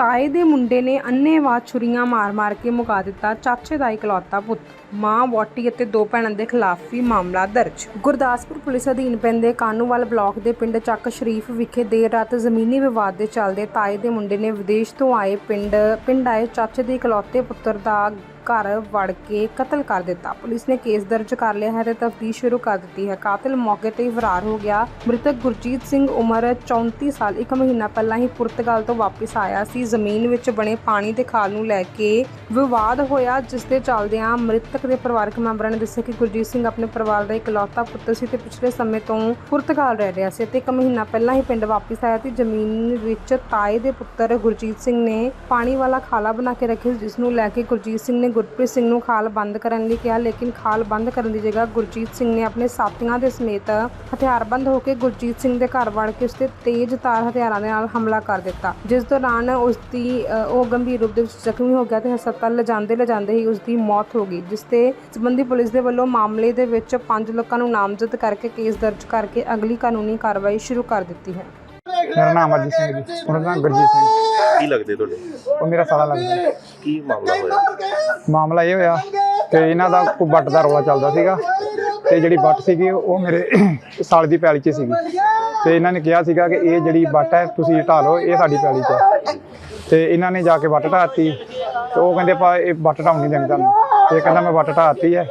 ਤਾਏ ਦੇ ਮੁੰਡੇ ਨੇ ਅੰਨ੍ਹੇਵਾਹ ਛੁਰੀਆਂ ਮਾਰ-ਮਾਰ ਕੇ ਮੁਕਾ ਦਿੱਤਾ। ਚਾਚੇ ਦਾ ਇਕਲੌਤਾ ਪੁੱਤ, ਮਾਂ ਵੋਟੀ ਅਤੇ ਦੋ ਭੈਣਾਂ ਦੇ ਖਿਲਾਫ ਵੀ ਮਾਮਲਾ ਦਰਜ। ਗੁਰਦਾਸਪੁਰ ਪੁਲਿਸ ਅਧੀਨ ਪੈਂਦੇ ਕਾਨੂੰਵਾਲ ਬਲਾਕ ਦੇ ਪਿੰਡ ਚੱਕ ਸ਼ਰੀਫ ਵਿਖੇ ਦੇਰ ਰਾਤ ਜ਼ਮੀਨੀ ਵਿਵਾਦ ਦੇ ਚੱਲਦੇ ਤਾਏ ਦੇ ਮੁੰਡੇ ਨੇ ਵਿਦੇਸ਼ ਤੋਂ ਆਏ ਪਿੰਡ ਪਿੰਡ ਆਏ ਚਾਚੇ ਦੇ ਇਕਲੌਤੇ ਪੁੱਤਰ ਦਾ ਘਰ ਵੜ ਕੇ ਕਤਲ ਕਰ ਦਿੱਤਾ। ਪੁਲਿਸ ਨੇ ਕੇਸ ਦਰਜ ਕਰ ਲਿਆ ਹੈ ਤੇ ਤਫਤੀਸ਼ ਸ਼ੁਰੂ ਕਰ ਦਿੱਤੀ ਹੈ। ਕਾਤਲ ਮੌਕੇ ਤੇ ਹੀ ਫਰਾਰ ਹੋ ਗਿਆ। ਮ੍ਰਿਤਕ ਗੁਰਜੀਤ ਸਿੰਘ ਉਮਰ 34 ਸਾਲ ਇੱਕ ਮਹੀਨਾ ਪਹਿਲਾਂ ਹੀ ਪੁਰਤਗਾਲ ਤੋਂ ਵਾਪਸ ਆਇਆ ਸੀ। ਜ਼ਮੀਨ ਵਿੱਚ ਬਣੇ ਪਾਣੀ ਦੇ ਖਾਲ ਨੂੰ ਲੈ ਕੇ ਵਿਵਾਦ ਹੋਇਆ ਜਿਸ ਦੇ ਚੱਲਦਿਆਂ ਮ੍ਰਿਤਕ ਦੇ ਪਰਿਵਾਰਕ ਮੈਂਬਰਾਂ ਨੇ ਦੱਸਿਆ ਕਿ ਗੁਰਜੀਤ ਸਿੰਘ ਆਪਣੇ ਪਰਿਵਾਰ ਦਾ ਇਕਲੌਤਾ ਪੁੱਤਰ ਸੀ ਤੇ ਪਿਛਲੇ ਸਮੇਂ ਤੋਂ ਪੁਰਤਗਾਲ ਰਹਿ ਰਿਹਾ ਸੀ ਤੇ ਇੱਕ ਮਹੀਨਾ ਪਹਿਲਾਂ ਹੀ ਪਿੰਡ ਵਾਪਸ ਆਇਆ ਸੀ। ਜ਼ਮੀਨ ਵਿੱਚ ਤਾਏ ਦੇ ਪੁੱਤਰ ਗੁਰਜੀਤ ਸਿੰਘ ਨੇ ਪਾਣੀ ਵਾਲਾ ਖਾਲਾ ਬਣਾ ਕੇ ਰੱਖਿਆ ਸੀ, ਜਿਸ ਨੂੰ ਲੈ ਕੇ ਗੁਰਜੀਤ ਸਿੰਘ ਨੇ ਗੁਰਪ੍ਰੀਤ ਸਿੰਘ ਨੂੰ ਖਾਲ ਬੰਦ ਕਰਨ ਲਈ ਕਿਹਾ ਲੇਕਿਨ ਖਾਲ ਬੰਦ ਕਰਨ ਦੀ ਜਗ੍ਹਾ ਗੁਰਜੀਤ ਸਿੰਘ ਨੇ ਆਪਣੇ ਸਾਥੀਆਂ ਦੇ ਸਮੇਤ ਹਥਿਆਰਬੰਦ ਹੋ ਕੇ ਗੁਰਜੀਤ ਸਿੰਘ ਦੇ ਘਰ ਵੜ ਕੇ ਉਸ ਤੇ ਤੇਜ਼ ਧਾਰ ਹਥਿਆਰਾਂ ਦੇ ਨਾਲ ਹਮਲਾ ਕਰ ਦਿੱਤਾ। ਜਿਸ ਦੌਰਾਨ ਉਸ ਦੀ ਉਹ ਗੰਭੀਰ ਰੂਪ ਦੇ ਵਿੱਚ ਜ਼ਖਮੀ ਹੋ ਗਿਆ ਤੇ ਹਸਪਤਾਲ ਲਿਜਾਂਦੇ ਲਿਜਾਂਦੇ ਹੀ ਉਸ ਦੀ ਮੌਤ ਹੋ ਗਈ ਜਿਸ ਤੇ ਸੰਬੰਧੀ ਪੁਲਿਸ ਦੇ ਵੱਲੋਂ ਮਾਮਲੇ ਦੇ ਵਿੱਚ ਪੰਜ ਲੋਕਾਂ ਨੂੰ ਨਾਮਜ਼ਦ ਕਰਕੇ ਕੇਸ ਦਰਜ ਕਰਕੇ ਅਗਲੀ ਕਾਨੂੰਨੀ ਕਾਰਵਾਈ ਸ਼ੁਰੂ ਕਰ ਦਿੱਤੀ ਹੈ। ਮੇਰਾ ਨਾਮ ਅਰਜੀਤ ਸਿੰਘ ਹੈ ਜੀ। ਉਹਨਾਂ ਦਾ ਨਾਮ ਗੁਰਜੀਤ ਸਿੰਘ ਕੀ ਲੱਗਦੇ ਤੁਹਾਡੇ? ਉਹ ਮੇਰਾ ਸਾਲਾ ਲੱਗਦਾ ਕੀ ਮਾਮਲਾ ਹੋਇਆ? ਮਾਮਲਾ ਇਹ ਹੋਇਆ ਕਿ ਇਹਨਾਂ ਦਾ ਕੋਈ ਵੱਟ ਦਾ ਰੌਲਾ ਚੱਲਦਾ ਸੀਗਾ ਤੇ ਜਿਹੜੀ ਵੱਟ ਸੀਗੀ ਉਹ ਮੇਰੇ ਸਾਲ ਦੀ ਪੈਲੀ 'ਚ ਸੀਗੀ। ਤੇ ਇਹਨਾਂ ਨੇ ਕਿਹਾ ਸੀਗਾ ਕਿ ਇਹ ਜਿਹੜੀ ਵੱਟ ਹੈ ਤੁਸੀਂ ਢਾਹ ਲਓ, ਇਹ ਸਾਡੀ ਪੈਲੀ 'ਚ ਹੈ। ਤੇ ਇਹਨਾਂ ਨੇ ਜਾ ਕੇ ਵੱਟ ਢਾਤੀ ਤੇ ਉਹ ਕਹਿੰਦੇ ਪਾ ਇਹ ਵੱਟ ਢਾਉਣ ਨਹੀਂ ਦੇਣੀ ਤੁਹਾਨੂੰ। ਤੇ ਕਹਿੰਦਾ ਮੈਂ ਵੱਟ ਢਾਤੀ ਹੈ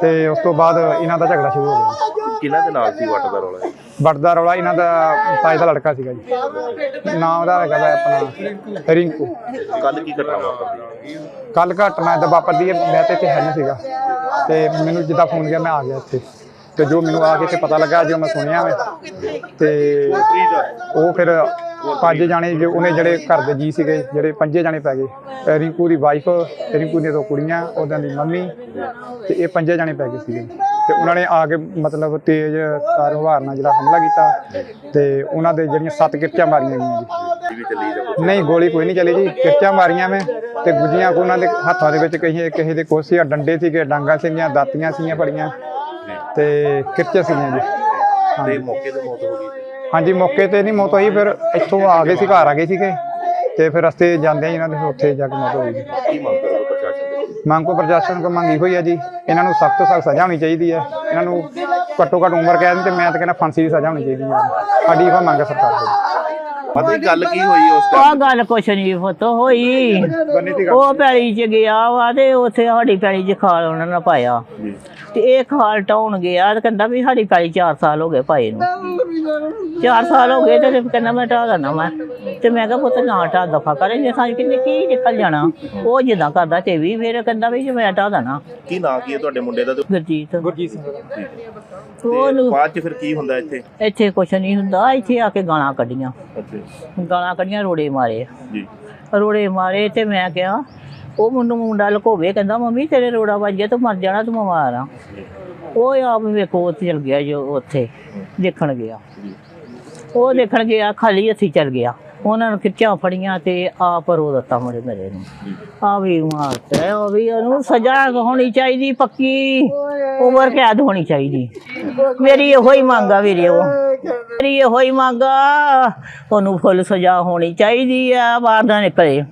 ਤੇ ਉਸ ਤੋਂ ਬਾਅਦ ਇਹਨਾਂ ਦਾ ਝਗੜਾ ਸ਼ੁਰੂ ਹੋ ਗਿਆ। ਕਿਹਨਾਂ ਦੇ ਨਾਲ ਸੀ ਵੱਟ ਦਾ ਰੌਲਾ ਇਹ? ਵੱਟ ਦਾ ਰੌਲਾ ਇਹਨਾਂ ਦਾ ਤਾਏ ਦਾ ਲੜਕਾ ਸੀਗਾ ਜੀ। ਨਾਮ ਉਹਦਾ ਹੈਗਾ ਵਾ ਆਪਣਾ ਰਿੰਕੂ। ਕੱਲ ਕੀ ਘਟਨਾ ਵਾਪਰੀ? ਕੱਲ ਘਟਨਾ ਏਦਾਂ ਵਾਪਰਦੀ ਹੈ ਮੈਂ ਤੇ ਇੱਥੇ ਹੈ ਨਹੀਂ ਸੀਗਾ। ਤੇ ਮੈਨੂੰ ਜਿੱਦਾਂ ਫੋਨ ਗਿਆ ਮੈਂ ਆ ਗਿਆ ਇੱਥੇ। ਤੇ ਜੋ ਮੈਨੂੰ ਆ ਕੇ ਇੱਥੇ ਪਤਾ ਲੱਗਾ ਜੋ ਮੈਂ ਸੁਣਿਆ ਵਾ ਤੇ ਉਹ ਫਿਰ ਪੰਜ ਜਾਣੇ ਜੋ ਉਹਨੇ ਜਿਹੜੇ ਘਰ ਦੇ ਜੀ ਸੀਗੇ ਜਿਹੜੇ ਪੰਜੇ ਜਾਣੇ ਪੈ ਗਏ। ਅਹ ਰਿੰਕੂ ਦੀ ਵਾਈਫ ਰਿੰਕੂ ਦੀਆਂ ਦੋ ਕੁੜੀਆਂ ਉਹਨਾਂ ਦੀ ਮੰਮੀ ਤੇ ਇਹ ਪੰਜੇ ਜਾਣੇ ਪੈ ਗਏ ਸੀਗੇ। ਤੇ ਉਹਨਾਂ ਨੇ ਆ ਕੇ ਮਤਲਬ ਤੇਜ਼ ਤਾਰ ਹਵਾਰ ਨਾਲ ਜਿਹੜਾ ਹਮਲਾ ਕੀਤਾ ਤੇ ਉਹਨਾਂ ਦੇ ਜਿਹੜੀਆਂ ਸੱਤ ਕਿਰਚਾਂ ਮਾਰੀਆਂ ਗਈਆਂ ਜੀ। ਨਹੀਂ ਗੋਲੀ ਕੋਈ ਨਹੀਂ ਚੱਲੀ ਜੀ। ਕਿਰਚਾਂ ਮਾਰੀਆਂ ਮੈਂ ਤੇ ਗੁੱਜੀਆਂ ਕੋ ਉਹਨਾਂ ਦੇ ਹੱਥਾਂ ਦੇ ਵਿੱਚ ਕਹੀ ਕਿਸੇ ਦੇ ਕੋਸੀਆਂ ਡੰਡੇ ਸੀਗੇ ਡਾਂਗਾ ਸੀਗੀਆਂ ਦਾਤੀਆਂ ਸੀਗੀਆਂ ਬੜੀਆਂ ਤੇ ਕਿਰਚੇ ਸੀਗੀਆਂ ਜੀ। ਤੇ ਮੌਕੇ ਤੇ ਮੌਤ ਹੋ ਗਈ ਸੀ। ਹਾਂਜੀ ਮੌਕੇ ਤੇ ਨਹੀਂ ਮੌਤ ਹੋਈ ਫਿਰ ਇੱਥੋਂ ਆ ਗਏ ਸੀ ਘਰ ਆ ਗਏ ਸੀਗੇ ਤੇ ਫਿਰ ਰਸਤੇ ਜਾਂਦੇ ਇਹਨਾਂ ਦੇ ਉੱਥੇ ਜਾ ਕੇ ਮੌਤ ਹੋ ਗਈ ਮੰਗ ਕੋ ਪ੍ਰਸ਼ਾਸਨ ਕੋ ਮੰਗੀ ਹੋਈ ਹੈ ਜੀ। ਇਹਨਾਂ ਨੂੰ ਸਖਤ ਤੋਂ ਸਖਤ ਸਜ਼ਾ ਹੋਣੀ ਚਾਹੀਦੀ ਹੈ। ਇਹਨਾਂ ਨੂੰ ਘੱਟੋ ਘੱਟ ਉਮਰ ਕੈਦ ਤੇ ਮੈਂ ਤਾਂ ਕਹਿੰਦਾ ਫਾਂਸੀ ਦੀ ਸਜ਼ਾ ਹੋਣੀ ਚਾਹੀਦੀ ਹੈ। ਸਾਡੀ ਇਹ ਮੰਗ ਹੈ ਸਰਕਾਰ ਤੋਂ। ਪਤਾ ਹੀ ਗੱਲ ਕੀ ਹੋਈ ਉਸ ਆ ਟਾਈਮ ਗੱਲ ਕੁਛ ਨਹੀਂ ਫਤ ਹੋਈ। ਬੰਨੀ ਦੀ ਗੱਲ ਉਹ ਪੈਲੀ ਚ ਗਿਆ ਵਾ ਤੇ ਉੱਥੇ ਸਾਡੀ ਪੈਲੀ ਚ ਖਾਲ ਉਹਨਾਂ ਨੇ ਪਾਇਆ। ਜੀ। ਤੇ ਇਹ ਖਾਲ ਟਾਉਣ ਗਿਆ ਤੇ ਕਹਿੰਦਾ ਵੀ ਸਾਡੀ ਪੈਲੀ 4 ਸਾਲ ਹੋ ਗਏ ਪਾਏ ਨੂੰ। 4 ਸਾਲ ਹੋ ਗਏ ਤੇ ਕਹਿੰਦਾ ਮੈਂ ਢਾਹ ਦੇਣਾ ਮੈਂ। ਤੇ ਮੈਂ ਕਿਹਾ ਪੁੱਤ ਨਾ ਢਾਹ ਦਫਾ ਕਰੇ ਜੇ ਸਾਂ ਕਿੰਨੇ ਕੀ ਨਿਕਲ ਜਾਣਾ। ਉਹ ਜਿੱਦਾਂ ਕਰਦਾ ਤੇ ਵੀ ਫਿਰ ਕਹਿੰਦਾ ਵੀ ਜੇ ਮੈਂ ਢਾਹ ਦੇਣਾ ਕੀ ਨਾਂ ਕੀ ਹੈ ਤੁਹਾਡੇ ਮੁੰਡੇ ਦਾ ਤੇ ਗੁਰਜੀਤ। ਗੁਰਜੀਤ ਸਿੰਘ। ਤੇ ਉਹਨੂੰ ਬਾਅਦ ਚ ਫਿਰ ਕੀ ਹੁੰਦਾ ਇੱਥੇ? ਇੱਥੇ ਕੁਛ ਨਹੀਂ ਹੁੰਦਾ ਇੱਥੇ ਆ ਕੇ ਗਾਲਾਂ ਕੱਢੀਆਂ। ਅੱਛਾ। ਗਾਲਾਂ ਕੱਢੀਆਂ ਰੋੜੇ ਮਾਰੇ। ਜੀ। ਰੋੜੇ ਮਾਰੇ ਤੇ ਮੈਂ ਕਿਹਾ ਉਹ ਮੈਨੂੰ ਮੁੰਡਾ ਲਕੋਵੇ ਕਹਿੰਦਾ ਮੰਮੀ ਤੇਰੇ ਰੋੜਾ ਵੱਜ ਗਿਆ ਤੂੰ ਮਰ ਜਾਣਾ ਤੂੰ ਬਿਮਾਰ ਆ। ਉਹ ਆਪ ਵੇਖੋ ਉੱਥੇ ਚਲ ਗਿਆ ਜੋ ਉੱਥੇ। ਦੇਖਣ ਗਿਆ। ਉਹ ਦੇਖਣ ਗਿਆ ਖਾਲੀ ਹੱਥੀ ਚਲ ਗਿਆ। ਉਹਨਾਂ ਨੂੰ ਖਿੱਚਾਂ ਫੜੀਆਂ ਤੇ ਆਪ ਰੋ ਦਿੱਤਾ ਮੇਰੇ ਮੇਰੇ ਨੂੰ। ਆ ਵੀ ਮਾਰਤਾ ਉਹ ਵੀ ਉਹਨੂੰ ਸਜ਼ਾ ਹੋਣੀ ਚਾਹੀਦੀ ਪੱਕੀ ਉਮਰ ਕੈਦ ਹੋਣੀ ਚਾਹੀਦੀ। ਮੇਰੀ ਇਹੋ ਹੀ ਮੰਗ ਆ ਵੀਰੇ ਉਹ। ਮੇਰੀ ਇਹੋ ਹੀ ਮੰਗ ਆ ਉਹਨੂੰ ਫੁੱਲ ਸਜ਼ਾ ਹੋਣੀ ਚਾਹੀਦੀ ਆ ਬਾਹਰ ਨਾ ਨਿਕਲੇ।